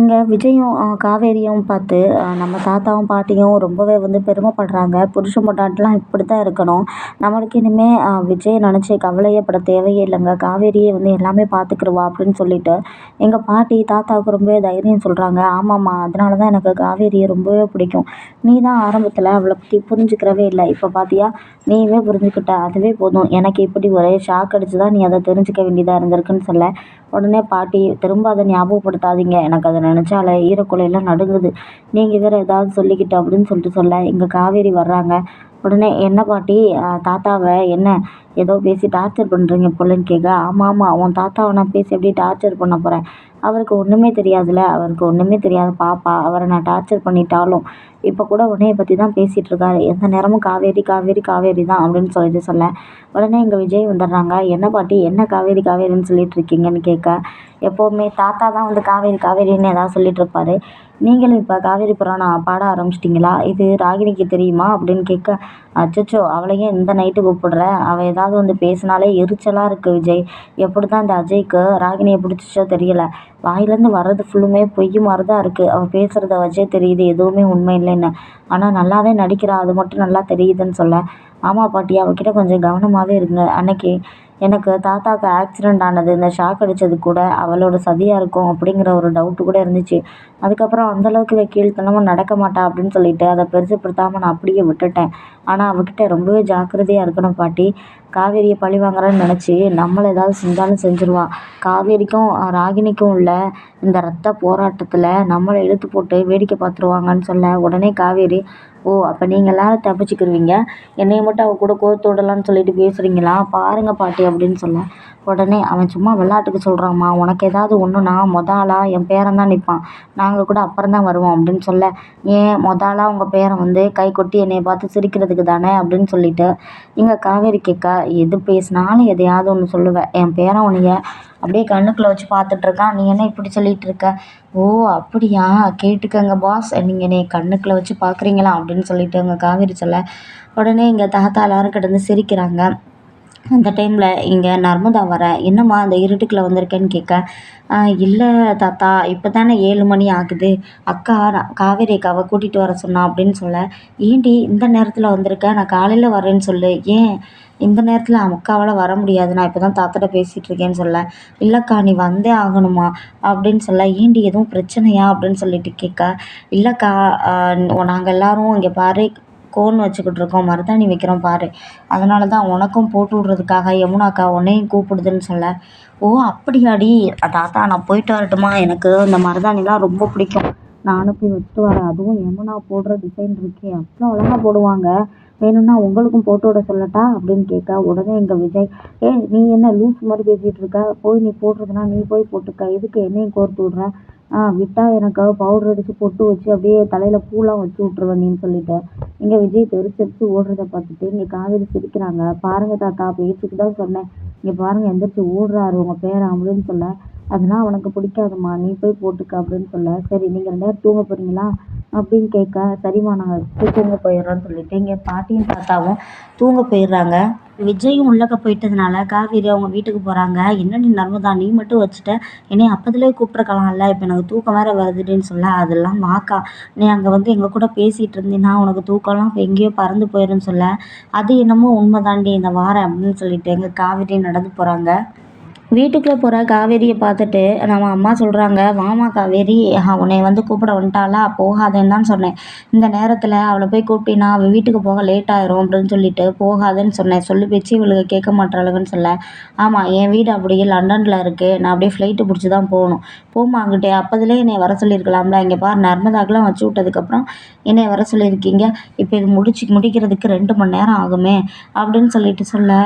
இங்கே விஜயும் காவேரியும் பார்த்து நம்ம தாத்தாவும் பாட்டியும் ரொம்பவே வந்து பெருமைப்படுறாங்க. புருஷன் பொண்டாட்டிலாம் இப்படி தான் இருக்கணும். நம்மளுக்கு இனிமேல் விஜயை நினச்சி கவலையே பட தேவையே இல்லைங்க காவேரியே வந்து எல்லாமே பார்த்துக்கிருவா அப்படின்னு சொல்லிட்டு எங்கள் பாட்டி தாத்தாவுக்கு ரொம்பவே தைரியம் சொல்கிறாங்க ஆமாம்மா அதனால தான் எனக்கு காவேரியை ரொம்பவே பிடிக்கும். நீ தான் ஆரம்பத்தில் அவளை பற்றி புரிஞ்சுக்கிறவே இல்லை. இப்போ பார்த்தியா நீயுமே புரிஞ்சுக்கிட்ட. அதுவே போதும். எனக்கு இப்படி ஒரே ஷாக் அடிச்சு தான் நீ அதை தெரிஞ்சுக்க வேண்டியதாக இருந்திருக்குன்னு சொல்ல உடனே பாட்டி திரும்ப அதை ஞாபகப்படுத்தாதீங்க. எனக்கு அதை நினச்சாலே ஈரக்குலையெல்லாம் நடுங்குது. நீங்கள் வேறு ஏதாவது சொல்லிக்கிட்டு அப்படின்னு சொல்லிட்டு சொல்ல இங்கே காவேரி வர்றாங்க. உடனே என்ன பாட்டி? தாத்தாவை என்ன ஏதோ பேசி டார்ச்சர் பண்ணுறீங்க போலன்னு கேட்க ஆமாம் ஆமாம் உன் தாத்தாவை நான் பேசி எப்படி டார்ச்சர் பண்ண போகிறேன் அவருக்கு ஒன்றுமே தெரியாதுல்ல. அவருக்கு ஒன்றுமே தெரியாது பாப்பா. அவரை நான் டார்ச்சர் பண்ணிட்டாலும் இப்போ கூட உன்னைய பற்றி தான் பேசிகிட்டு இருக்காரு. எந்த நேரமும் காவேரி காவேரி காவேரி தான் அப்படின்னு சொல்லிட்டு சொல்ல. உடனே இங்கே விஜய் வந்துடுறாங்க. என்ன பாட்டி? என்ன காவேரி காவேரின்னு சொல்லிட்டு இருக்கீங்கன்னு கேட்க. எப்போவுமே தாத்தா தான் வந்து காவேரி காவேரின்னு ஏதாவது சொல்லிட்டு இருப்பாரு. நீங்களும் இப்போ காவேரி புராணம் பாட ஆரம்பிச்சிட்டிங்களா? இது ராகினிக்கு தெரியுமா? அப்படின்னு கேட்க அச்சச்சோ அவளையும் இந்த நைட்டு கூப்பிடுற? அவள் ஏதாவது வந்து பேசினாலே எரிச்சலாக இருக்குது விஜய். எப்படி தான் இந்த அஜய்க்கு ராகினியை பிடிச்சிச்சோ தெரியல. வாயிலேருந்து வர்றது ஃபுல்லுமே பொய் மாதிரி தான் இருக்குது அவள் பேசுகிறத வச்சே தெரியுது எதுவுமே உண்மை இல்லைன்னு. ஆனால் நல்லாவே நடிக்கிறா. அது மட்டும் நல்லா தெரியுதுன்னு சொல்ல. ஆமாம் பாட்டி அவகிட்ட கொஞ்சம் கவனமாகவே இருங்க. அன்னைக்கு எனக்கு தாத்தாவுக்கு ஆக்சிடெண்ட் ஆனது இந்த ஷாக் அடித்தது கூட அவளோட சதியாக இருக்கும் அப்படிங்கிற ஒரு டவுட்டு கூட இருந்துச்சு. அதுக்கப்புறம் அந்தளவுக்கு இவள் கீழ்த்தனமாக நடக்க மாட்டா அப்படின்னு சொல்லிட்டு அதை பெருசுப்படுத்தாமல் நான் அப்படியே விட்டுட்டேன். ஆனால் அவகிட்ட ரொம்பவே ஜாக்கிரதையாக இருக்கணும் பாட்டி. காவேரியை பழி வாங்குறேன்னு நினச்சி நம்மளை ஏதாவது செஞ்சாலும் செஞ்சுருவான் காவேரிக்கும் ராகினிக்கும் உள்ள இந்த ரத்த போராட்டத்தில் நம்மளை இழுத்து போட்டு வேடிக்கை பார்த்துருவாங்கன்னு சொல்ல உடனே காவேரி ஓ அப்போ நீங்கள் எல்லாரும் தப்பிச்சுக்கிருவீங்க. என்னையை மட்டும் அவள் கூட கோர்த்து விடலான்னு சொல்லிட்டு பேசுகிறீங்களா பாருங்கள் பாட்டி அப்படின்னு சொல்ல. உடனே அவன் சும்மா விளாட்டுக்கு சொல்கிறாம்மா உனக்கு ஏதாவது ஒன்றுனா மொத ஆளாக என் பேரன் தான் நிற்பான் நாங்கள் கூட அப்புறம் தான் வருவோம் அப்படின்னு சொல்ல. ஏன் மொத ஆளாக உங்கள் பேரன் வந்து கை கொட்டி என்னை பார்த்து சிரிக்கிறதுக்கு தானே? அப்படின்னு சொல்லிட்டு இங்கே காவேரி கேட்க எது பேசினாலும் எதையாவது ஒன்று சொல்லுவேன் என் பேரன் உன்னைய அப்படியே கண்ணுக்குள்ளே வச்சு பார்த்துட்ருக்கான். நீ என்ன இப்படி சொல்லிகிட்டு இருக்க ஓ அப்படியா? கேட்டுக்கங்க பாஸ் நீங்கள் என்னை கண்ணுக்குள்ளே வச்சு பார்க்குறீங்களா? அப்படின்னு சொல்லிட்டு அங்கே காவேரி சொல்ல உடனே இங்கே தாத்தா எல்லாரும் கிடந்து சிரிக்கிறாங்க. அந்த டைமில் இங்கே நர்மதா வர என்னம்மா அந்த இருட்டுக்குள்ளே வந்திருக்கேன்னு கேட்க இல்லை தாத்தா இப்போ தானே ஏழு மணி ஆகுது. அக்கா காவேரி அக்காவை கூட்டிகிட்டு வர சொன்னா அப்படின்னு சொல்ல ஏண்டி இந்த நேரத்தில் வந்திருக்க? நான் காலையில் வரேன்னு சொல்லு. ஏன்? இந்த நேரத்தில் அக்காவால் வர முடியாது. நான் இப்போ தான் தாத்தாட்ட பேசிகிட்டு இருக்கேன்னு சொல்ல இல்லைக்கா நீ வந்தே ஆகணுமா? அப்படின்னு சொல்ல ஏண்டி எதுவும் பிரச்சனையா? அப்படின்னு சொல்லிட்டு கேட்க இல்லைக்கா நாங்கள் எல்லோரும் இங்கே பாரு கோன் வச்சுக்கிட்டு இருக்கோம் மருதாணி வைக்கிறோம் பாரு. அதனால தான் உனக்கும் போட்டு விட்றதுக்காக யமுனாக்கா உன்னையும் கூப்பிடுதுன்னு சொல்ல. ஓ அப்படியாடி. தாத்தா நான் போயிட்டு வரட்டுமா? எனக்கு இந்த மருதாணிலாம் ரொம்ப பிடிக்கும். நானும் போய் வச்சுட்டு வரேன். அதுவும் யமுனா போடுற டிசைன் இருக்கே. அவ்வளோ அழகாக போடுவாங்க. வேணும்னா உங்களுக்கும் போட்டு விட சொல்லட்டா? அப்படின்னு கேட்க உடனே எங்கள் விஜய் ஏ நீ என்ன லூஸ் மாதிரி பேசிகிட்டு இருக்க? போய் நீ போடுறதுனா நீ போய் போட்டுக்க. எதுக்கு என்னையும் கோர்த்து விட்ற? விட்டால் எனக்கு பவுட்ரு அடித்து பொட்டு வச்சு அப்படியே தலையில் பூலாம் வச்சு விட்ருவேன் நீன்னு சொல்லிட்டு. இங்கே விஜய் தெரிச்சு ஓடுறத பார்த்துட்டு. இங்கே காவேரி சிரிக்கிறாங்க. பாருங்கள் தாத்தா பேச்சுக்கு தான் சொன்னேன். இங்கே பாருங்கள் எந்திரிச்சு ஓடுறாரு. உங்கள் பேரன் அப்படின்னு சொன்னேன் அதெல்லாம் அவனுக்கு பிடிக்காதும்மா. நீ போய் போட்டுக்க அப்படின்னு சொல்ல. சரி நீங்கள் ரெண்டு நேரம் தூங்க போகிறீங்களா அப்படின்னு கேட்க சரிம்மா நாங்கள் தூங்க போயிடுறோன்னு சொல்லிட்டு இங்கே பாட்டியும் தாத்தாவும் தூங்க போயிடுறாங்க. விஜயும் உள்ளக்க போயிட்டதுனால காவேரி அவங்க வீட்டுக்கு போகிறாங்க என்னடி நர்மதா நீ மட்டும் வச்சுட்ட. என்னை அப்போதுலேயே கூப்பிட்ருக்கலாம்ல இப்போ எனக்கு தூக்கம் வேறு வருதுன்னு சொல்ல. அதெல்லாம் வாக்கா. நீ அங்கே வந்து எங்கள் கூட பேசிகிட்டு இருந்தீன்னா உனக்கு தூக்கம்லாம் இப்போ எங்கேயோ பறந்து போயிடும்னு சொல்ல. அது என்னமோ உண்மை தாண்டி இந்த வாரம் அப்படின்னு சொல்லிட்டு எங்கள் காவேரி நடந்து போகிறாங்க வீட்டுக்குள்ளே போகிற காவேரியை பார்த்துட்டு நம்ம அம்மா சொல்கிறாங்க வாமா காவேரி உன்னை வந்து கூப்பிட வந்துட்டாளா? போகாதேன்னு தான் சொன்னேன். இந்த நேரத்தில் அவளை போய் கூப்பிட்டினா அவள் வீட்டுக்கு போக லேட் ஆயிரும் அப்படின்னு சொல்லிட்டு போகாதேன்னு சொன்னேன். சொல்லி பேச்சு இவளுக்கு கேட்க மாட்டாளுங்கன்னு சொல்ல. ஆமாம் என் வீடு அப்படியே லண்டனில் இருக்குது நான் அப்படியே ஃப்ளைட்டு பிடிச்சி தான் போகணும். போமா அங்கிட்டே. அப்போதுலே என்னை வர சொல்லியிருக்கலாம்ல. இங்கே பார் நர்மதாக்கெலாம் வச்சு விட்டதுக்கப்புறம் என்னை வர சொல்லியிருக்கீங்க. இப்போ இது முடிச்சு முடிக்கிறதுக்கு ரெண்டு மணி நேரம் ஆகுமே. அப்படின்னு சொல்லிட்டு சொல்ல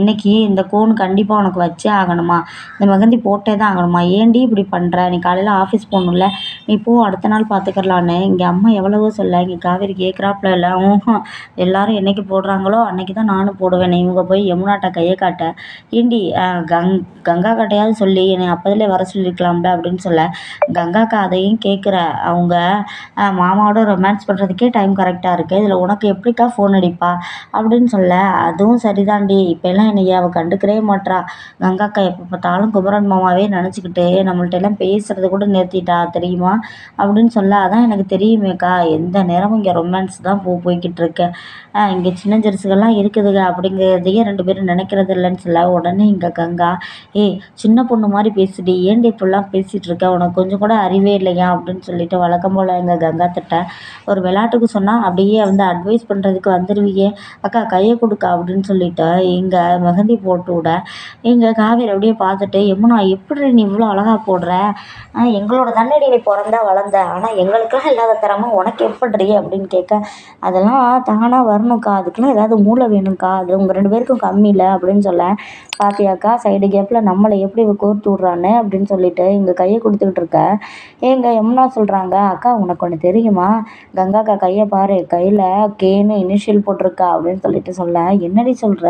இன்றைக்கி இந்த கோன் கண்டிப்பாக உனக்கு வச்சே ஆகணும். ஆகணுமா? இந்த மெஹந்தி போட்டே தான் ஆகணுமா? ஏன்டி இப்படி பண்ணுற நீ காலையில் ஆஃபீஸ் போகணும்ல. நீ போ அடுத்த நாள் பார்த்துக்கலான்னு இங்கே அம்மா எவ்வளவோ சொல்ல இங்கே காவேரி கேட்குறாப்புல இல்லை ஊஹம் எல்லோரும் என்றைக்கு போடுறாங்களோ அன்றைக்கி தான் நானும் போடுவேன். இவங்க போய் யமுனாட்ட கையை காட்ட. ஏண்டி கங் கங்கா கிட்டையாவது சொல்லி என்னை அப்போதுலே வர சொல்லியிருக்கலாம்ல அப்படின்னு சொல்ல. கங்காக்கா அதையும் கேட்குற அவங்க மாமாவோட ரொமான்ஸ் பண்ணுறதுக்கே டைம் கரெக்டாக இருக்குது இதில் உனக்கு எப்படிக்கா ஃபோன் அடிப்பா? அப்படின்னு சொல்ல. அதுவும் சரிதான்டி இப்போல்லாம் என்னைய அவள் கண்டுக்கிறே மாட்டா கங்காக்கா எப்போ பார்த்தாலும் குமரன் மாமாவே நினச்சிக்கிட்டு நம்மள்ட்ட எல்லாம் பேசுகிறத கூட நிறுத்திட்டா தெரியுமா? அப்படின்னு சொல்ல அதான் எனக்கு தெரியுமேக்கா எந்த நேரமும் இங்கே ரொமான்ஸ் தான் போ போய்கிட்டு இருக்கேன் இங்கே சின்ன ஜெருசுகள்லாம் இருக்குதுங்க. அப்படிங்கிறதையே ரெண்டு பேரும் நினைக்கிறது இல்லைன்னு சொல்ல உடனே இங்கே கங்கா ஏய் சின்ன பொண்ணு மாதிரி பேசுடி. ஏன்டி இப்படிலாம் பேசிகிட்டு இருக்க? உனக்கு கொஞ்சம் கூட அறிவே இல்லையா? அப்படின்னு சொல்லிட்டு வழக்கம் போல் எங்கள் கங்கா திட்ட. ஒரு விளையாட்டுக்கு சொன்னால் அப்படியே வந்து அட்வைஸ் பண்ணுறதுக்கு வந்துடுவியே அக்கா கையை கொடுக்கா அப்படின்னு சொல்லிட்டு இங்கே மெஹந்தி போட்டு விட. இங்கே காவேரி அப்படியே பார்த்துட்டு யமுனா எப்படி நீ இவ்வளோ அழகாக போடுற? எங்களோட தண்ணடி நீ பிறந்தா வளர்ந்த. ஆனால் எங்களுக்கெல்லாம் இல்லாத திறமை உனக்கு எப்படி அப்படின்னு கேட்க அதெல்லாம் தானாக வரணும்க்கா அதுக்குலாம் ஏதாவது மூளை வேணும்க்கா அது உங்கள் ரெண்டு பேருக்கும் கம்மி இல்லை அப்படின்னு சொல்ல பாத்தியாக்கா சைடு கேப்பில் நம்மளை எப்படி இவ கோர்த்து விட்றான்னு அப்படின்னு சொல்லிட்டு இங்கே கையை கொடுத்துக்கிட்டு இருக்க. ஏங்க எம்னா சொல்கிறாங்க அக்கா உனக்கு ஒன்று தெரியுமா? கங்காக்கா கையை பாரு கையில் கேன்னு இனிஷியல் போட்டிருக்கா அப்படின்னு சொல்லிட்டு சொல்ல என்னடி சொல்கிற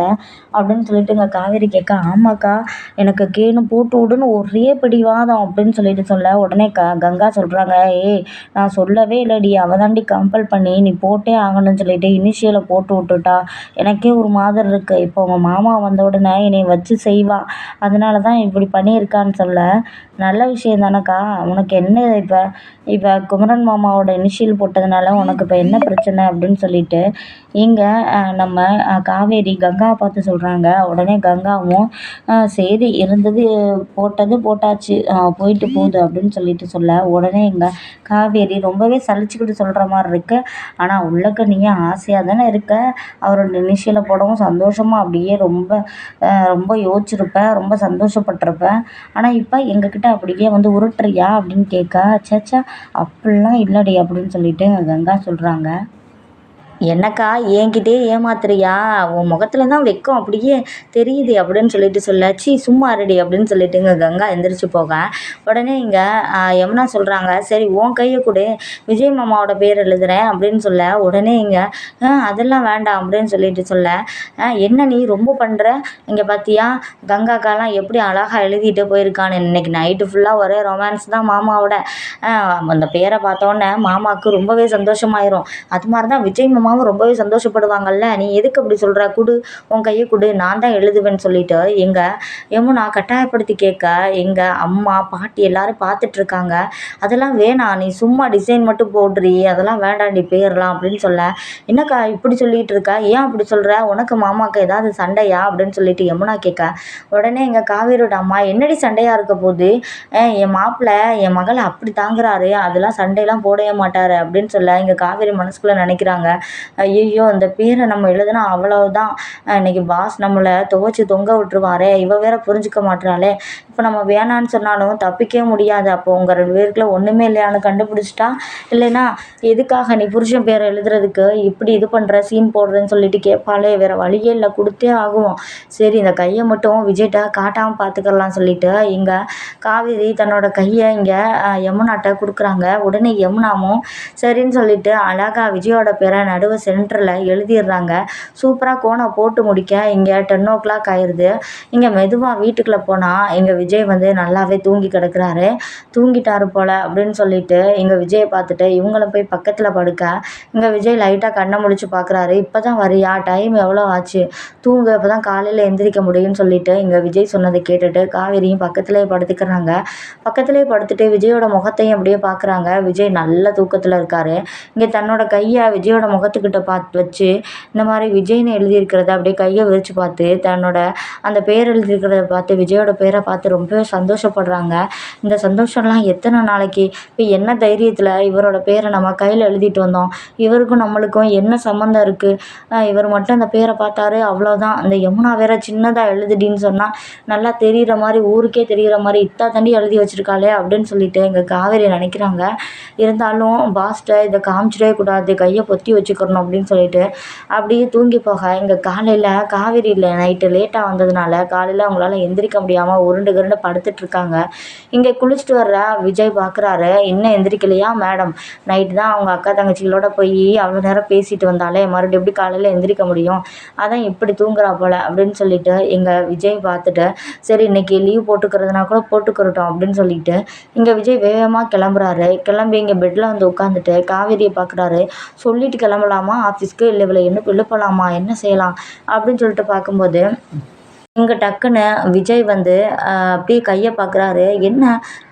அப்படின்னு சொல்லிட்டு இங்கே காவேரி கேட்க ஆமாக்கா எனக்கு கேனு போட்டு விடுன்னு ஒரே பிடிவாதம் அப்படின்னு சொல்லிட்டு சொல்ல உடனே க கங்கா சொல்கிறாங்க ஏய் நான் சொல்லவே இல்லைடி அவள் தாண்டி கம்பல் பண்ணி நீ போட்டே ஆகணும்னு சொல்லிட்டு இனிஷியலை போட்டு விட்டுட்டா. எனக்கே ஒரு மாதிரி இருக்குது இப்போ உங்கள் மாமா வந்த உடனே என்னை வச்சு செய்வான் அதனால தான் இப்படி பண்ணியிருக்கான்னு சொல்ல. நல்ல விஷயம் தானேக்கா? உனக்கு என்ன இப்போ? இப்போ குமரன் மாமாவோட இனிஷியல் போட்டதுனால உனக்கு இப்போ என்ன பிரச்சனை அப்படின்னு சொல்லிட்டு இங்கே நம்ம காவேரி கங்காவை பார்த்து சொல்கிறாங்க உடனே கங்காவும் சரி இருந்தது போட்டது போட்டாச்சு. போயிட்டு போகுது அப்படின்னு சொல்லிட்டு சொல்ல. உடனே இங்கே காவேரி ரொம்பவே சலிச்சுக்கிட்டு சொல்கிற மாதிரி இருக்குது ஆனால் உள்ளக்க நீங்கள் ஆசையாக தானே இருக்க. அவரோட இனிஷியலை போடவும் சந்தோஷமாக அப்படியே ரொம்ப ரொம்ப யோசிச்சிருப்பேன் ரொம்ப சந்தோஷப்பட்டிருப்பேன் ஆனால் இப்போ எங்கக்கிட்ட அப்படியே வந்து உருட்டுறியா அப்படின்னு கேட்க ச்சே அப்படிலாம் இல்லைடி அப்படின்னு சொல்லிட்டு கங்கா சொல்கிறாங்க என்னக்கா என்கிட்டயே ஏமாத்துறியா? உன் முகத்துல தான் வெக்கம் அப்படியே தெரியுது அப்படின்னு சொல்லிட்டு சொல்ல. சீ சும்மா ரெடி அப்படின்னு சொல்லிட்டு இங்கே கங்கா எந்திரிச்சு போக. உடனே இங்கே யமுனா சொல்கிறாங்க சரி உன் கையை கொடு விஜய் மாமாவோட பேர் எழுதுறேன் அப்படின்னு சொல்ல. உடனே இங்கே அதெல்லாம் வேண்டாம் அப்படின்னு சொல்லிட்டு சொல்ல. என்ன நீ ரொம்ப பண்ணுற இங்கே பார்த்தியா கங்காக்காலாம் எப்படி அழகாக எழுதிட்டு போயிருக்கான்னு. இன்னைக்கு நைட்டு ஃபுல்லாக ஒரே ரொமான்ஸ் தான் மாமாவோட. அந்த பேரை பார்த்தோன்னே மாமாவுக்கு ரொம்பவே சந்தோஷமாயிரும். அது மாதிரி தான் விஜய் மாமா அம்மாவும் ரொம்பவே சந்தோஷப்படுவாங்கல்ல? நீ எதுக்கு அப்படி சொல்கிற கொடு உன் கையை கொடு. நான் தான் எழுதுவேன்னு சொல்லிட்டு எங்கள் யமுனா கட்டாயப்படுத்தி கேட்க எங்கள் அம்மா பாட்டி எல்லாரும் பார்த்துட்ருக்காங்க அதெல்லாம் வேணாம் நீ சும்மா டிசைன் மட்டும் போடுறி. அதெல்லாம் வேண்டாண்டி போயிடலாம் அப்படின்னு சொல்ல. என்னக்கா இப்படி சொல்லிகிட்டு இருக்க? ஏன் அப்படி சொல்கிற உனக்கு மாமாவுக்கு ஏதாவது சண்டையா? அப்படின்னு சொல்லிட்டு யமுனா கேட்க. உடனே எங்கள் காவேரியோட அம்மா என்னடி சண்டையாக இருக்க போது என் மாப்பிள்ளை என் மகளை அப்படி தாங்குறாரு. அதெல்லாம் சண்டையெல்லாம் போடவே மாட்டார் அப்படின்னு சொல்ல எங்கள் காவேரி மனசுக்குள்ளே நினைக்கிறாங்க. ஐயையோ இந்த பேரை நம்ம எழுதுனா அவ்வளவுதான். இன்னைக்கு பாஸ் நம்மளை துவைச்சி தொங்க விட்டுருவாரே. இவ வேற புரிஞ்சுக்க மாட்றாளே. இப்போ நம்ம வேணான்னு சொன்னாலும் தப்பிக்கவே முடியாது. அப்போ உங்கள் ரெண்டு பேருக்குள்ள ஒன்றுமே இல்லையான்னு கண்டுபிடிச்சிட்டா? இல்லைன்னா எதுக்காக நீ புருஷன் பேரை எழுதுறதுக்கு? இப்படி இது பண்ணுற சீன் போடுறேன்னு சொல்லிட்டு கேட்பாளே. வேறு வழியே இல்லை கொடுத்தே ஆகுவோம் சரி இந்த கையை மட்டும் விஜய்கிட்ட காட்டாமல் பார்த்துக்கலாம் சொல்லிட்டு இங்கே காவேரி தன்னோட கையை இங்கே யமுனாட்ட கொடுக்குறாங்க. உடனே யமுனாவும் சரின்னு சொல்லிட்டு அழகா விஜயோட பேரை நடுவு சென்டரில் எழுதிடுறாங்க. சூப்பராக கோணம் போட்டு முடிக்க. இங்கே டென் ஓ கிளாக் ஆயிடுது இங்கே மெதுவாக வீட்டுக்குள்ளே போனால் எங்கள் விஜய் வந்து நல்லாவே தூங்கி கிடக்குறாரு. தூங்கிட்டாரு போல் அப்படின்னு சொல்லிட்டு இங்கே விஜயை பார்த்துட்டு இவங்கள போய் பக்கத்தில் படுக்க. இங்கே விஜய் லைட்டாக கண்ணை முடிச்சு பார்க்குறாரு இப்போ தான் வரியா? டைம் எவ்வளோ ஆச்சு? தூங்க. அப்போ தான் காலையில் எந்திரிக்க முடியும்னு சொல்லிட்டு இங்கே விஜய் சொன்னதை கேட்டுட்டு காவேரியும் பக்கத்துலேயே படுத்துக்கிறாங்க. பக்கத்துலேயே படுத்துட்டு விஜயோட முகத்தையும் அப்படியே பார்க்குறாங்க விஜய் நல்ல தூக்கத்தில் இருக்கார். இங்கே தன்னோட கையை விஜயோட முகத்தை முகத்துக்கிட்ட பார்த்து வச்சு இந்த மாதிரி விஜய்னு எழுதியிருக்கிறத அப்படியே கையை விரித்து பார்த்து தன்னோட அந்த பேர் எழுதியிருக்கிறத பார்த்து விஜயோட பேரை பார்த்து ரொம்பவே சந்தோஷப்படுறாங்க. இந்த சந்தோஷம்லாம் எத்தனை நாளைக்கு? இப்போ என்ன தைரியத்தில் இவரோட பேரை நம்ம கையில் எழுதிட்டு வந்தோம். இவருக்கும் நம்மளுக்கும் என்ன சம்மந்தம் இருக்குது இவர் மட்டும் அந்த பேரை பார்த்தாரு அவ்வளோதான் அந்த யமுனா வேற சின்னதாக எழுதுடின்னு சொன்னால் நல்லா தெரிகிற மாதிரி ஊருக்கே தெரிகிற மாதிரி இத்தா தண்டி எழுதி வச்சுருக்காளே அப்படின்னு சொல்லிட்டு எங்கள் காவேரி நினைக்கிறாங்க. இருந்தாலும் பாஸ்ட்டை இதை காமிச்சிடவே கூடாது கையை பொத்தி வச்சுக்கிறணும் அப்படின்னு சொல்லிட்டு அப்படியே தூங்கி போக இங்கே காலையில் காவேரியில் நைட்டு லேட்டாக வந்ததுனால காலையில் அவங்களால எந்திரிக்க முடியாமல் உருண்டு கிருண்டு படுத்துட்ருக்காங்க இங்கே குளிச்சுட்டு வர்ற விஜய் பார்க்குறாரு இன்னும் எந்திரிக்கலையா மேடம் நைட்டு தான் அவங்க அக்கா தங்கச்சிகளோட போய் அவ்வளோ நேரம் பேசிட்டு வந்தாலே மறுபடியும் எப்படி காலையில் எந்திரிக்க முடியும்? அதான் இப்படி தூங்குறா போல் அப்படின்னு சொல்லிட்டு எங்கள் விஜய் பார்த்துட்டு சரி இன்னைக்கு லீவ் போட்டுக்கிறதுனா கூட போட்டுக்கிறட்டும் அப்படின்னு சொல்லிட்டு இங்கே விஜய் வேகமாக கிளம்புறாரு. கிளம்பி இங்கே பெட்டில் வந்து உட்காந்துட்டு காவேரியை பார்க்குறாரு சொல்லிட்டு கிளம்பலாம் ஆஃபீஸ்க்கு இல்லை இவளை என்ன எழுப்பலாமா என்ன செய்யலாம்? அப்படின்னு சொல்லிட்டு பார்க்கும்போது இங்கே டக்குன்னு விஜய் வந்து அப்படியே கையை பார்க்குறாரு என்ன?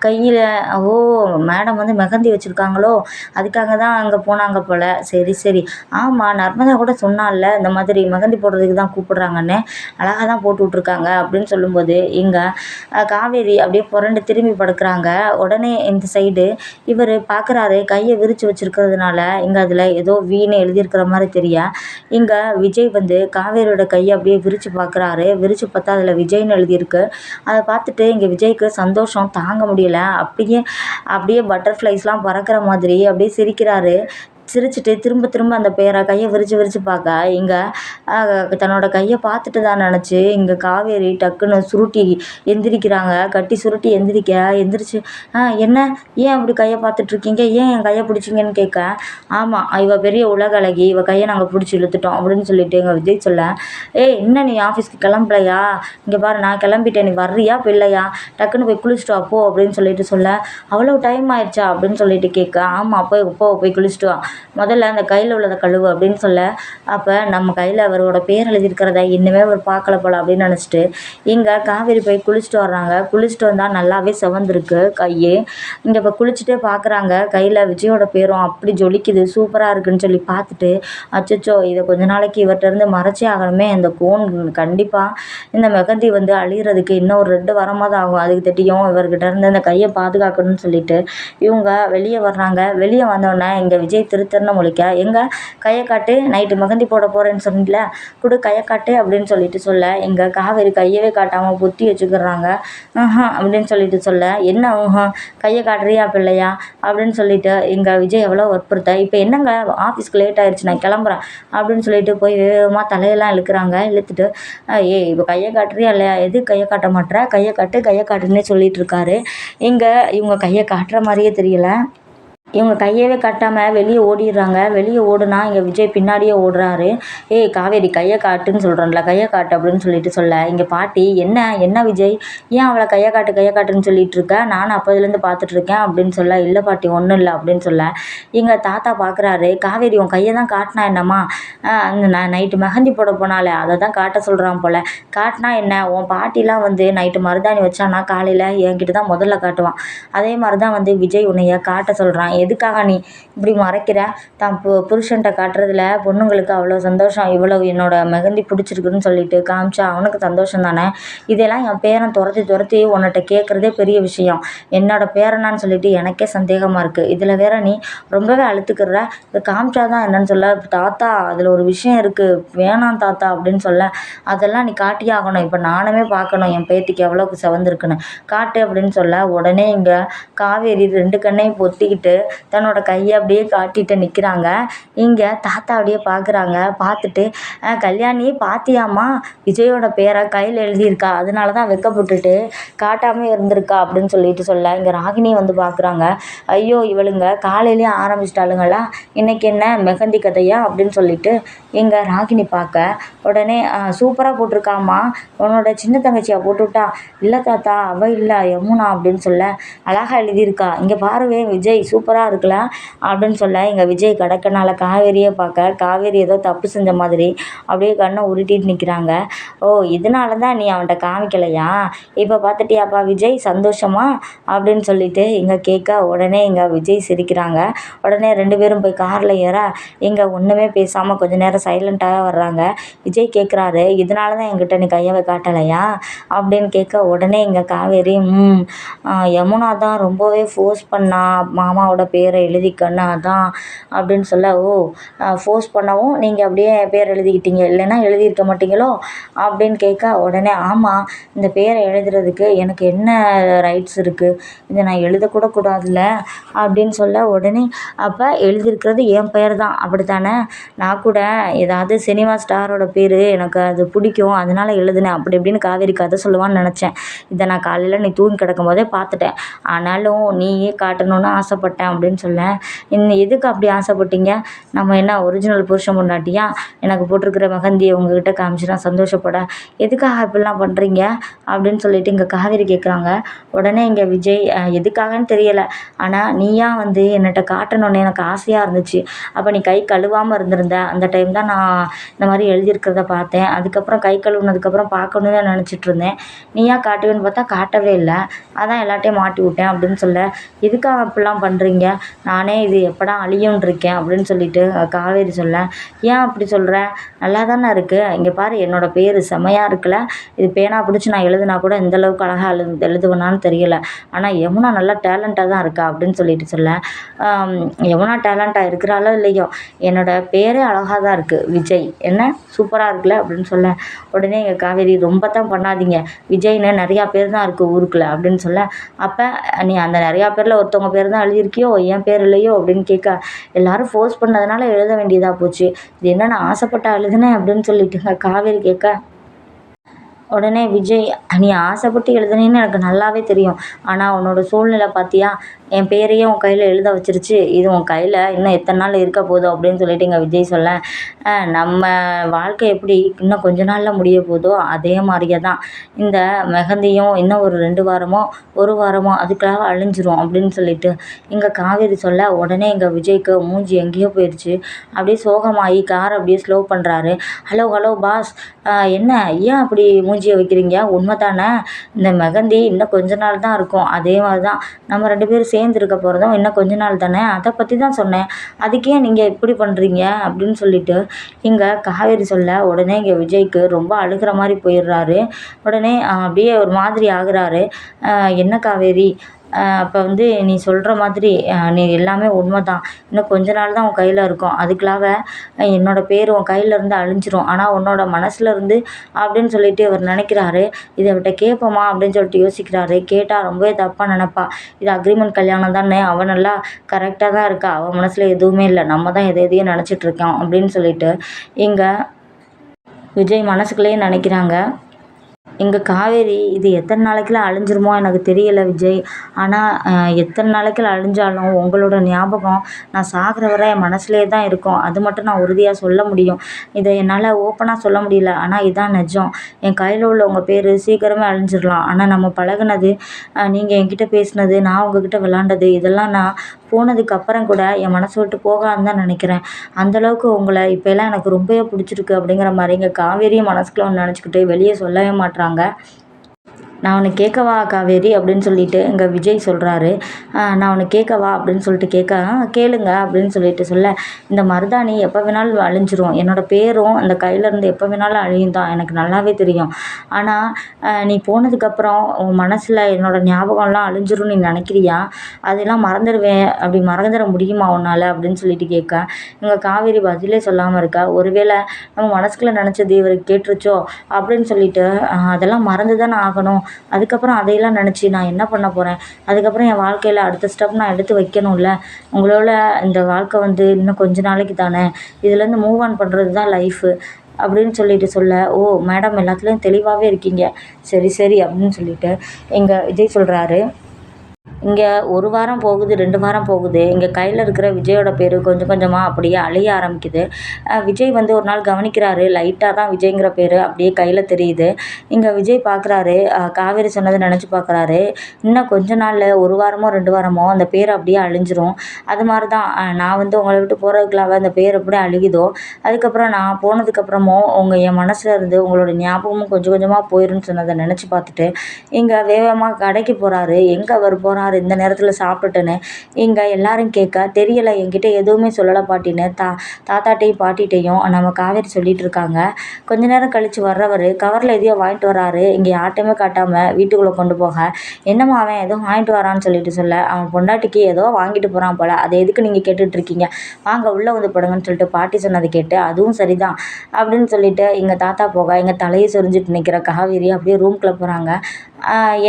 கையில் ஓ மேடம் வந்து மெஹந்தி வச்சுருக்காங்களோ? அதுக்காக தான் அங்கே போனாங்க போல். சரி சரி. ஆமாம் நர்மதா கூட சொன்னால இந்த மாதிரி மெஹந்தி போடுறதுக்கு தான் கூப்பிட்றாங்கன்னு. அழகாக தான் போட்டு விட்ருக்காங்க அப்படின்னு சொல்லும்போது இங்கே காவேரி அப்படியே புரண்டு திரும்பி படுக்கிறாங்க. உடனே இந்த சைடு இவர் பார்க்குறாரு கையை விரித்து வச்சுருக்கிறதுனால இங்கே அதில் ஏதோ வீணு எழுதியிருக்கிற மாதிரி தெரியா. இங்கே விஜய் வந்து காவேரியோட கையை அப்படியே விரித்து பார்க்குறாரு விரித்து பார்த்தா அதில் விஜய்னு எழுதியிருக்கு. அதை பார்த்துட்டு இங்கே விஜய்க்கு சந்தோஷம் தாங்க முடியல. அப்படியே அப்படியே பட்டர்ஃப்ளைஸ்லாம் பறக்கிற மாதிரி அப்படியே சிரிக்கிறாரு. சிரிச்சுட்டு திரும்ப திரும்ப அந்த பேரை கையை விரித்து விரித்து பார்க்க இங்கே தன்னோட கையை பார்த்துட்டு தான் நினச்சி இங்கே காவேரி டக்குன்னு சுருட்டி எந்திரிக்கிறாங்க. கட்டி சுருட்டி எந்திரிக்க எந்திரிச்சு என்ன? ஏன் அப்படி கையை பார்த்துட்ருக்கீங்க ஏன் என் கையை பிடிச்சிங்கன்னு கேட்க ஆமாம் இவள் பெரிய உலக அழகி இவள் கையை நாங்கள் பிடிச்சி இழுத்துட்டோம் அப்படின்னு சொல்லிட்டு எங்கள் விஜய் சொல்ல ஏய் என்ன நீ ஆஃபீஸ்க்கு கிளம்பலையா? இங்கே பாரு நான் கிளம்பிட்டேன் நீ வர்றியா பிள்ளையா? டக்குன்னு போய் குளிச்சுட்டு அப்போ அப்படின்னு சொல்லிட்டு சொல்ல அவ்வளோ டைம் ஆயிடுச்சா அப்படின்னு சொல்லிட்டு கேட்க ஆமாம் போய் இப்போ போய் குளிச்சுட்டு வா. முதல்ல அந்த கையில் உள்ளதை கழுவு அப்படின்னு சொல்ல. அப்போ நம்ம கையில் அவரோட பேர் எழுதியிருக்கிறத இன்னுமே அவர் பார்க்கல போல் அப்படின்னு நினச்சிட்டு இங்கே காவேரி போய் குளிச்சுட்டு வர்றாங்க. குளிச்சுட்டு வந்தால் நல்லாவே செவந்திருக்கு கை இங்கே இப்போ குளிச்சுட்டே பார்க்குறாங்க கையில் விஜயோட பேரும் அப்படி ஜொலிக்குது. சூப்பராக இருக்குன்னு சொல்லி பார்த்துட்டு அச்சச்சோ இதை கொஞ்ச நாளைக்கு இவர்கிட்டருந்து மறைச்சே ஆகணுமே இந்த கோன் கண்டிப்பாக இந்த மெகந்தி வந்து அழிகிறதுக்கு இன்னும் ஒரு ரெண்டு வாரமாவது ஆகும். அதுக்கு தட்டியும் இவர்கிட்ட இருந்து இந்த கையை பாதுகாக்கணும்னு சொல்லிட்டு இவங்க வெளியே வர்றாங்க. வெளியே வந்தோடனே இங்கே விஜய் அது திருநமொழிக்கா எங்கே? கையை காட்டு நைட்டு மகந்தி போட போகிறேன்னு சொன்னீங்களே கொடு கையை காட்டு அப்படின்னு சொல்லிட்டு சொல்ல. எங்கள் காவேரி கையவே காட்டாமல் பொத்தி வச்சுக்கிறாங்க அப்படின்னு சொல்லிட்டு சொல்ல. என்ன ஊஹம் கையை காட்டுறியா பிள்ளையா? அப்படின்னு சொல்லிட்டு எங்கள் விஜய் எவ்வளோ வற்புறுத்த. இப்போ என்னங்க? ஆஃபீஸ்க்கு லேட் ஆயிடுச்சு நான் கிளம்புறேன் அப்படின்னு சொல்லிட்டு போய் வேகமாக தலையெல்லாம் இழுக்கிறாங்க. இழுத்துட்டு ஏய் இப்போ கையை காட்டுறியா இல்லையா? எது கையை காட்ட மாட்டேற கையை காட்டு கையை காட்டுன்னே சொல்லிட்டு இருக்காரு. இங்கே இவங்க கையை காட்டுற மாதிரியே தெரியல. இவங்க கையவே கட்டாமல் வெளியே ஓடிடுறாங்க. வெளியே ஓடுனா இங்கே விஜய் பின்னாடியே ஓடுறாரு. ஏய் காவேரி கையை காட்டுன்னு சொல்கிறேன்ல கையை காட்டு அப்படின்னு சொல்லிட்டு சொல்ல. இங்கே பாட்டி என்ன? என்ன விஜய்? ஏன் அவளை கையை காட்டு கையை காட்டுன்னு சொல்லிட்டு இருக்க? நானும் அப்போதுலேருந்து பார்த்துட்ருக்கேன் அப்படின்னு சொல்ல. இல்லை பாட்டி ஒன்றும் இல்லை அப்படின்னு சொல்ல. எங்கள் தாத்தா பார்க்குறாரு காவேரி உன் கையை தான் காட்டினா என்னம்மா? அந்த நான் நைட்டு மெஹந்தி போட போனாலே அதை தான் காட்ட சொல்கிறான் போல். காட்டினா என்ன? உன் பாட்டிலாம் வந்து நைட்டு மருதாணி வச்சானா காலையில் என்கிட்ட தான் முதல்ல காட்டுவான். அதே மாதிரி தான் வந்து விஜய் உன்னைய காட்ட சொல்கிறான் எதுக்காக நீ இப்படி மறைக்கிற? தான் பு புருஷன்கிட்ட காட்டுறதுல பொண்ணுங்களுக்கு அவ்வளோ சந்தோஷம் இவ்வளோ என்னோட மெஹந்தி பிடிச்சிருக்குன்னு சொல்லிட்டு காமிச்சா அவனுக்கு சந்தோஷம் தானே? இதெல்லாம் என் பேரன் துரத்தி துரத்தி உன்னிட்ட கேட்குறதே பெரிய விஷயம். என்னோட பேரனான்னு சொல்லிட்டு எனக்கே சந்தேகமாக இருக்குது இதில் வேற நீ ரொம்பவே அழுத்துக்கிற இது காமிச்சா தான் என்னன்னு சொல்ல. தாத்தா அதில் ஒரு விஷயம் இருக்குது வேணாம் தாத்தா அப்படின்னு சொல்ல. அதெல்லாம் நீ காட்டியே ஆகணும். இப்போ நானுமே பார்க்கணும். என் பேத்திக்கு எவ்வளோக்கு செவந்திருக்குன்னு. காட்டு அப்படின்னு சொல்ல. உடனே இங்கே காவேரி ரெண்டு கண்ணையும் பொத்திக்கிட்டு தன்னோட கையை அப்படியே காட்டிட்டு நிற்கிறாங்க இங்கே தாத்தா அப்படியே பார்க்குறாங்க பார்த்துட்டு கல்யாணி பார்த்தியாம்மா விஜயோட பேரை கையில் எழுதியிருக்கா. அதனால தான் வெட்கப்பட்டுட்டு காட்டாமல் இருந்திருக்கா அப்படின்னு சொல்லிட்டு சொல்ல இங்கே ராகினி வந்து பார்க்குறாங்க ஐயோ இவளுங்க காலையிலேயே ஆரம்பிச்சிட்டாளுங்களா? இன்றைக்கி என்ன மெஹந்தி கதையா? அப்படின்னு சொல்லிட்டு இங்கே ராகினி பார்க்க உடனே சூப்பராக போட்டிருக்காம்மா. உன்னோட சின்ன தங்கச்சியாக போட்டுவிட்டா? இல்லை தாத்தா அவள் இல்லை. யமுனா அப்படின்னு சொல்ல அழகாக எழுதியிருக்கா. இங்கே பாருவே விஜய் சூப்பராக இருக்கலாம் அப்படின்னு சொல்ல எங்கள் விஜய் கடக்கனால காவேரியை பார்க்க காவேரி ஏதோ தப்பு செஞ்ச மாதிரி அப்படியே கண்ணை உருட்டிட்டு நிற்கிறாங்க ஓ இதனால தான் நீ அவன்கிட்ட காமிக்கலையா? இப்போ பார்த்துட்டியாப்பா விஜய் சந்தோஷமா? அப்படின்னு சொல்லிட்டு இங்கே கேட்க உடனே இங்கே விஜய் சிரிக்கிறாங்க. உடனே ரெண்டு பேரும் போய் காரில் ஏற இங்கே ஒன்றுமே பேசாமல் கொஞ்ச நேரம் சைலண்ட்டாக வர்றாங்க. விஜய் கேட்குறாரு இதனால தான் என்கிட்ட நீ கையவை காட்டலையா? அப்படின்னு கேட்க உடனே இங்கே காவேரி ம் யமுனா தான் ரொம்பவே ஃபோர்ஸ் பண்ணா மாமாவோட பேரை எழுதிக்கன்னு அதான் அப்படின்னு சொல்ல ஓ ஃபோர்ஸ் பண்ணவும் நீங்கள் அப்படியே பேர் எழுதிக்கிட்டீங்க. இல்லைன்னா எழுதியிருக்க மாட்டீங்களோ? அப்படின்னு கேட்க உடனே ஆமாம் இந்த பேரை எழுதுறதுக்கு எனக்கு என்ன ரைட்ஸ் இருக்குது இதை நான் எழுதக்கூட கூடாதுல்ல? அப்படின்னு சொல்ல உடனே அப்போ எழுதியிருக்கிறது என் பெயர் தான். அப்படி தானே நான் கூட ஏதாவது சினிமா ஸ்டாரோட பேர் எனக்கு அது பிடிக்கும். அதனால எழுதினேன். அப்படி இப்படின்னு காவேரி கதை சொல்லுவான்னு நினச்சேன். இதை நான் காலையில் நீ தூங்கி கிடக்கும் போதே பார்த்துட்டேன். ஆனாலும் நீயே காட்டணும்னு ஆசைப்பட்டேன். அப்படின்னு சொல்லேன் இன்னும் எதுக்கு அப்படி ஆசைப்பட்டீங்க? நம்ம என்ன ஒரிஜினல் புருஷன் பொண்டாட்டியா? எனக்கு போட்டிருக்கிற மெஹந்தியை உங்ககிட்ட காமிச்சு நான் சந்தோஷப்பட. எதுக்காக இப்படிலாம் பண்ணுறீங்க அப்படின்னு சொல்லிட்டு இங்கே காவேரி கேட்குறாங்க உடனே இங்கே விஜய் எதுக்காகன்னு தெரியலை. ஆனால் நீயா வந்து என்னட்ட காட்டணுன்னு எனக்கு ஆசையாக இருந்துச்சு. அப்போ நீ கை கழுவாமல் இருந்திருந்த. அந்த டைம் தான் நான் இந்த மாதிரி எழுதியிருக்கிறத பார்த்தேன். அதுக்கப்புறம் கை கழுவுனதுக்கப்புறம் பார்க்கணுன்னு நினச்சிட்டு இருந்தேன். நீயா காட்டுவேன்னு பார்த்தா காட்டவே இல்லை. அதான் எல்லாட்டையும் மாட்டி விட்டேன் அப்படின்னு சொல்ல எதுக்காக அப்படிலாம் பண்ணுறீங்க நானே இது எப்படா அழியும்னு இருக்கேன் அப்படின்னு சொல்லிட்டு காவேரி சொல்ல ஏன் அப்படி சொல்கிற நல்லா தானே இருக்குது இங்கே பாரு என்னோட பேர் செமையாக இருக்குல்ல. இது பேனா பிடிச்சி நான் எழுதுனா கூட இந்த அளவுக்கு அழகாக எழுது எழுதுவேனான்னு தெரியல. ஆனால் யமுனா நல்லா டேலண்ட்டாக தான் இருக்கா? அப்படின்னு சொல்லிட்டு சொல்ல யமுனா டேலண்ட்டாக இருக்கிறாளோ இல்லையோ? என்னோட பேரே அழகாக தான் இருக்குது விஜய். என்ன? சூப்பராக இருக்குல்ல? அப்படின்னு சொல்ல உடனே எங்கள் காவேரி ரொம்ப தான் பண்ணாதீங்க. விஜய்னு நிறையா பேர் தான் இருக்குது ஊருக்குள்ள. அப்படின்னு சொல்ல அப்போ நீ அந்த நிறையா பேரில் ஒருத்தவங்க பேர் தான் எழுதியிருக்கியோ? என் பேர் இல்லையோ அப்படின்னு கேட்க எல்லாரும் ஃபோர்ஸ் பண்ணதுனால எழுத வேண்டியதாக போச்சு. இது என்ன நான் ஆசைப்பட்டா எழுதுனேன் அப்படின்னு சொல்லிட்டுங்க காவேரி கேட்க உடனே விஜய் நீ ஆசைப்பட்டு எழுதுனேன்னு எனக்கு நல்லாவே தெரியும். ஆனால் உன்னோட சூழ்நிலை பார்த்தியா என் பேரையும் உன் கையில் எழுத வச்சிருச்சு. இது உன் கையில் இன்னும் எத்தனை நாள் இருக்க போதோ அப்படின்னு சொல்லிட்டு இங்கே விஜய் சொல்ல நம்ம வாழ்க்கை எப்படி இன்னும் கொஞ்ச நாளில் முடிய போதோ அதே மாதிரியே தான் இந்த மெஹந்தியும் இன்னும் ஒரு ரெண்டு வாரமோ ஒரு வாரமோ அதுக்குள்ளாக அழிஞ்சிரும் அப்படின்னு சொல்லிட்டு இங்கே காவேரி சொல்ல உடனே இங்கே விஜய்க்கு மூஞ்சி எங்கேயோ போயிடுச்சு அப்படியே சோகமாகி கார் அப்படியே ஸ்லோ பண்ணுறாரு ஹலோ ஹலோ பாஸ் என்ன? ஏன் அப்படி மூஞ்சியை வைக்கிறீங்க? உண்மை தானே இந்த மெகந்தி இன்னும் கொஞ்ச நாள் தான் இருக்கும். அதே மாதிரி தான் நம்ம ரெண்டு பேரும் சேர்ந்து சேர்ந்துருக்க போகிறதும் இன்னும் கொஞ்ச நாள் தானே? அதை பற்றி தான் சொன்னேன். அதுக்கே நீங்கள் இப்படி பண்ணுறீங்க அப்படின்னு சொல்லிட்டு இங்கே காவேரி சொல்ல உடனே இங்கே விஜய்க்கு ரொம்ப அழுகிற மாதிரி போயிடுறாரு. உடனே அப்படியே ஒரு மாதிரி ஆகுறாரு. என்ன காவேரி? அப்போ வந்து நீ சொல்கிற மாதிரி நீ எல்லாமே உண்மை தான் இன்னும் கொஞ்ச நாள் தான் உன் கையில் இருக்கும். அதுக்குள்ளாக என்னோடய பேர் உன் கையில் இருந்து அழிஞ்சிரும். ஆனால் உன்னோட மனசில் இருந்து அப்படின்னு சொல்லிட்டு அவர் நினைக்கிறாரு. இதை அவட்ட கேட்போமா அப்படின்னு சொல்லிட்டு யோசிக்கிறாரு. கேட்டால் ரொம்பவே தப்பாக நினப்பா. இது அக்ரிமெண்ட் கல்யாணம் தானே. அவன் நல்லா கரெக்டாக தான் இருக்கா. அவன் மனசில் எதுவுமே இல்லை. நம்ம தான் எதை எதையும் நினச்சிட்ருக்கோம் அப்படின்னு சொல்லிட்டு இங்கே விஜய் மனசுக்குள்ளேயே நினைக்கிறாங்க. எங்கள் காவேரி இது எத்தனை நாளைக்கெல்லாம் அழிஞ்சிருமோ எனக்கு தெரியலை விஜய். ஆனால் எத்தனை நாளைக்கில் அழிஞ்சாலும் உங்களோட ஞாபகம் நான் சாகிற வரை என் மனசுலேயே தான் இருக்கும். அது மட்டும் நான் உறுதியாக சொல்ல முடியும். இதை என்னால் ஓப்பனாக சொல்ல முடியல. ஆனால் இதான் நிஜம். என் கையில் உள்ள உங்கள் பேர் சீக்கிரமே அழிஞ்சிடலாம் ஆனால் நம்ம பழகுனது நீங்கள் என்கிட்ட பேசினது நான் உங்ககிட்ட விளாண்டது இதெல்லாம் நான் போனதுக்கப்புறம் கூட என் மனசை விட்டு போகாதுன்னு தான் நினைக்கிறேன். அந்தளவுக்கு உங்களை இப்போல்லாம் எனக்கு ரொம்பவே பிடிச்சிருக்கு அப்படிங்கிற மாதிரி இங்கே காவேரியை மனசுக்குள்ளே ஒன்று நினச்சிக்கிட்டு வெளியே சொல்லவே மாட்டுறாங்க நான் உன்னை கேட்கவா காவேரி அப்படின்னு சொல்லிட்டு இங்கே விஜய் சொல்கிறாரு நான் உன்னை கேட்கவா அப்படின்னு சொல்லிட்டு கேட்க "ஆ, கேளுங்க அப்படின்னு சொல்லிட்டு சொல்ல இந்த மருதாணி எப்போ வேணாலும் அழிஞ்சிரும். என்னோட பேரும் அந்த கையிலேருந்து எப்போ வேணாலும் அழியும் தான். எனக்கு நல்லாவே தெரியும். ஆனால் நீ போனதுக்கப்புறம் உன் மனசில் என்னோடய ஞாபகம்லாம் அழிஞ்சிரும் நீ நினைக்கிறியா? அதெல்லாம் மறந்துடுவேன். அப்படி மறந்துட முடியுமா உன்னால்? அப்படின்னு சொல்லிட்டு கேட்க இங்கே காவேரி பதிலே சொல்லாமல் இருக்கா? ஒருவேளை நம்ம மனசுக்குள்ளே நினச்சது இவருக்கு கேட்டுருச்சோ? அப்படின்னு சொல்லிட்டு அதெல்லாம் மறந்து தானே ஆகணும். அதுக்கப்புறம் அதையெல்லாம் நினச்சி நான் என்ன பண்ண போகிறேன் அதுக்கப்புறம் என் வாழ்க்கையில் அடுத்த ஸ்டெப் நான் எடுத்து வைக்கணும்ல? உங்களோட இந்த வாழ்க்கை வந்து இன்னும் கொஞ்ச நாளைக்கு தானே? இதுலேருந்து மூவ் ஆன் பண்ணுறது தான் லைஃபு அப்படின்னு சொல்லிட்டு சொல்ல ஓ மேடம் எல்லாத்துலேயும் தெளிவாகவே இருக்கீங்க. சரி சரி அப்படின்னு சொல்லிட்டு எங்கள் விஜய் சொல்கிறாரு இங்கே ஒரு வாரம் போகுது ரெண்டு வாரம் போகுது. இங்கே கையில் இருக்கிற விஜயோட பேர் கொஞ்சம் கொஞ்சமாக அப்படியே அழிய ஆரம்பிக்குது. விஜய் வந்து ஒரு நாள் கவனிக்கிறாரு. லைட்டாக தான் விஜய்ங்கிற பேர் அப்படியே கையில் தெரியுது. இங்கே விஜய் பார்க்குறாரு காவேரி சொன்னதை நினச்சி பார்க்குறாரு இன்னும் கொஞ்ச நாளில் ஒரு வாரமோ ரெண்டு வாரமோ அந்த பேர் அப்படியே அழிஞ்சிரும். அது மாதிரி தான் நான் வந்து உங்களை விட்டு போகிறதுக்குள்ளாவே அந்த பேர் எப்படி அழுகுதோ அதுக்கப்புறம் நான் போனதுக்கப்புறமோ உங்கள் என் மனசில் இருந்து உங்களோட ஞாபகமும் கொஞ்சம் கொஞ்சமாக போயிருன்னு சொன்னதை நினச்சி பார்த்துட்டு இங்கே வேகமாக கடைக்கு போகிறாரு எங்கே அவர் போகிறாரு இந்த நேரத்தில் சாப்பிட்டுன்னு இங்கே எல்லாரும் கேட்க தெரியலை என்கிட்ட எதுவுமே சொல்லலை பாட்டின்னு. தா தாத்தாட்டையும் பாட்டிகிட்டையும் நம்ம காவேரி சொல்லிட்டு இருக்காங்க. கொஞ்ச நேரம் கழித்து வர்றவர் கவரில் எதையோ வாங்கிட்டு வராரு. இங்கே யார்ட்டையுமே காட்டாமல் வீட்டுக்குள்ளே கொண்டு போக. என்னம்மா அவன் எதுவும் வாங்கிட்டு வரான்னு சொல்லிட்டு சொல்ல. அவன் பொண்டாட்டிக்கு ஏதோ வாங்கிட்டு போகிறான் போல். அதை எதுக்கு நீங்கள் கேட்டுட்ருக்கீங்க வாங்க உள்ளே வந்து படுங்கன்னு சொல்லிட்டு பாட்டி சொன்னதை கேட்டு அதுவும் சரிதான். அப்படின்னு சொல்லிட்டு எங்கள் தாத்தா போக எங்கள் தலையை சொரிஞ்சிட்டு நிற்கிற காவேரி அப்படியே ரூம்குள்ளே போகிறாங்க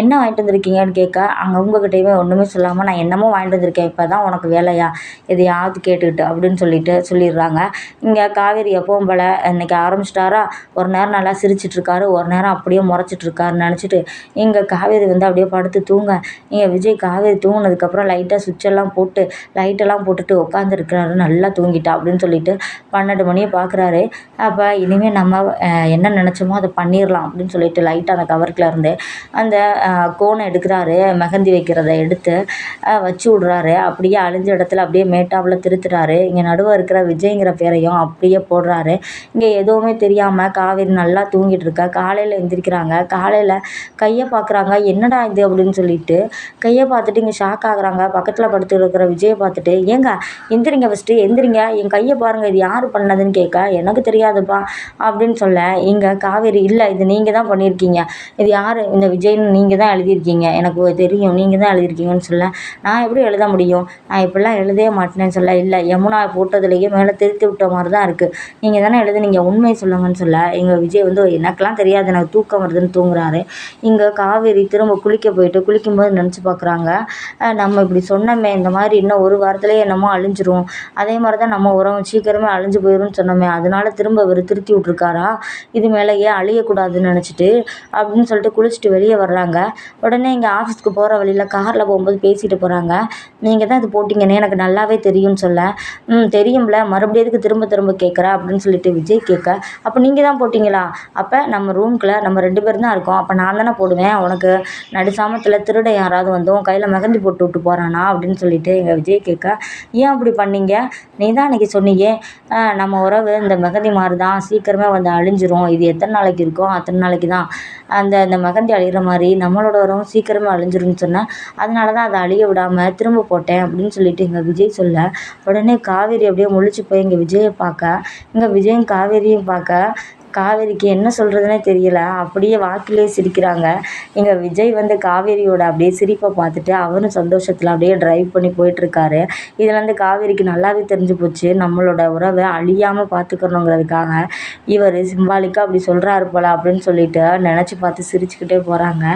என்ன வாங்கிட்டு வந்திருக்கீங்கன்னு கேட்க அங்கே உங்ககிட்டயுமே யாருமே ஒன்றுமே சொல்லாமல் நான் என்னமோ வாங்கிட்டு வந்திருக்கேன் இப்போ தான் உனக்கு வேலையா? எதையாவது கேட்டுக்கிட்டு அப்படின்னு சொல்லிட்டு சொல்லிடுறாங்க. இங்கே காவேரி எப்பவும் போல் இன்றைக்கி ஆரம்பிச்சிட்டாரா? ஒரு நேரம் நல்லா சிரிச்சிட்ருக்காரு ஒரு நேரம் அப்படியே முறைச்சிட்ருக்காருன்னு நினச்சிட்டு இங்கே காவேரி வந்து அப்படியே படுத்து தூங்க. இங்கே விஜய் காவேரி தூங்கினதுக்கப்புறம் லைட்டாக சுவிட்செல்லாம் போட்டு லைட்டெல்லாம் போட்டுட்டு உட்காந்துருக்கிறாரு நல்லா தூங்கிட்டா அப்படின்னு சொல்லிட்டு பன்னெண்டு மணியை பார்க்குறாரு அப்போ இனிமேல் நம்ம என்ன நினச்சோமோ அதை பண்ணிடலாம் அப்படின்னு சொல்லிட்டு லைட்டாக அந்த கவருக்குள்ள இருந்து அந்த கோனை எடுக்கிறாரு மெஹந்தி வைக்கிறத எடுத்து வச்சு விட்றாரு. அப்படியே அழிஞ்ச இடத்துல அப்படியே மேட்டாவில் திருத்துறாரு. இங்கே நடுவில் இருக்கிற விஜய்ங்கிற பேரையும் அப்படியே போடுறாரு. இங்கே எதுவுமே தெரியாமல் காவேரி நல்லா தூங்கிட்டு இருக்கா? காலையில் எந்திரிக்கிறாங்க. காலையில் கையை பார்க்குறாங்க. என்னடா இது அப்படின்னு சொல்லிட்டு கையை பார்த்துட்டு இங்கே ஷாக் ஆகுறாங்க. பக்கத்தில் படுத்து இருக்கிற விஜயை பார்த்துட்டு ஏங்க எந்திரிங்க ஃபஸ்ட்டு எந்திரிங்க. என் கையை பாருங்கள் இது யார் பண்ணதுன்னு கேட்க எனக்கு தெரியாதுப்பா. அப்படின்னு சொல்ல இங்கே காவேரி இல்லை. இது நீங்கள் தான் பண்ணியிருக்கீங்க. இது யார்? இந்த விஜய்னு நீங்கள் தான் எழுதியிருக்கீங்க. எனக்கு தெரியும். நீங்கள் தான் எழுதியிருக்கீங்கன்னு சொல்ல நான் எப்படி எழுத முடியும்? நான் இப்படிலாம் எழுதவே மாட்டேன்னு சொல்ல இல்லை யமுனா போட்டதுலேயே மேலே திருத்தி விட்ட மாதிரி தான் இருக்குது நீங்கள் தானே எழுதுனீங்க உண்மையை சொல்லுங்கன்னு சொல்ல. எங்கள் விஜய் வந்து எனக்கெல்லாம் தெரியாது எனக்கு தூக்கம் வருதுன்னு தூங்குறாரு. இங்கே காவேரி திரும்ப குளிக்க போயிட்டு குளிக்கும்போது நினச்சி பார்க்குறாங்க நம்ம இப்படி சொன்னோமே இந்த மாதிரி இன்னும் ஒரு வாரத்துலேயே என்னமோ அழிஞ்சிரும். அதே மாதிரி தான் நம்ம உறவு சீக்கிரமே அழிஞ்சு போயிடும்னு சொன்னோமே அதனால திரும்ப இவர் திருத்தி விட்ருக்காரா இது மேலே ஏன் அழியக்கூடாதுன்னு நினச்சிட்டு அப்படின்னு சொல்லிட்டு குளிச்சுட்டு வெளியே வர்றாங்க. உடனே இங்கே ஆஃபீஸ்க்கு போகிற வழியில் காரில் போகும்போது பேசிட்டு போகிறாங்க நீங்கள் தான் இது போட்டிங்கன்னு எனக்கு நல்லாவே தெரியும்னு சொல்ல. ம் தெரியும்ல. மறுபடியும் எதுக்கு திரும்ப திரும்ப கேட்குற அப்படின்னு சொல்லிட்டு விஜய் கேட்க அப்போ நீங்கள் தான் போட்டிங்களா? அப்போ நம்ம ரூம்குள்ளே நம்ம ரெண்டு பேரும் தான் இருக்கோம். அப்போ நான் தானே போடுவேன். உனக்கு நடுசாமத்தில் திருட யாராவது வந்து உன் கையில் மெகந்தி போட்டு விட்டு போகிறானா அப்படின்னு சொல்லிட்டு எங்கள் விஜய் கேட்க ஏன் அப்படி பண்ணீங்க? நீ தான் அன்றைக்கி சொன்னீங்க நம்ம உறவு இந்த மெகந்தி மாதிரி தான் சீக்கிரமே வந்து அழிஞ்சிரும். இது எத்தனை நாளைக்கு இருக்கோ அத்தனை நாளைக்கு தான். அந்த அந்த மெகந்தி அழிகிற மாதிரி நம்மளோட உறவும் சீக்கிரமே அழிஞ்சிரும்னு சொன்னேன் அதனால தான் அதை அழிய விடாமல் திரும்ப போட்டேன் அப்படின்னு சொல்லிட்டு எங்கள் விஜய் சொல்ல உடனே காவேரி அப்படியே முழிச்சு போய் எங்கள் விஜயை பார்க்க இங்கே விஜயும் காவேரியும் பார்க்க காவேரிக்கு என்ன சொல்கிறதுனே தெரியல அப்படியே வாக்கிலே சிரிக்கிறாங்க. எங்கள் விஜய் வந்து காவேரியோட அப்படியே சிரிப்பை பார்த்துட்டு அவரும் சந்தோஷத்தில் அப்படியே ட்ரைவ் பண்ணி போயிட்டுருக்காரு. இதில் வந்து காவேரிக்கு நல்லாவே தெரிஞ்சு போச்சு நம்மளோட உறவை அழியாமல் பார்த்துக்கணுங்கிறதுக்காக இவர் சிம்பாலிக்காக அப்படி சொல்கிறாரு போல் அப்படின்னு சொல்லிட்டு நினச்சி பார்த்து சிரிச்சுக்கிட்டே போகிறாங்க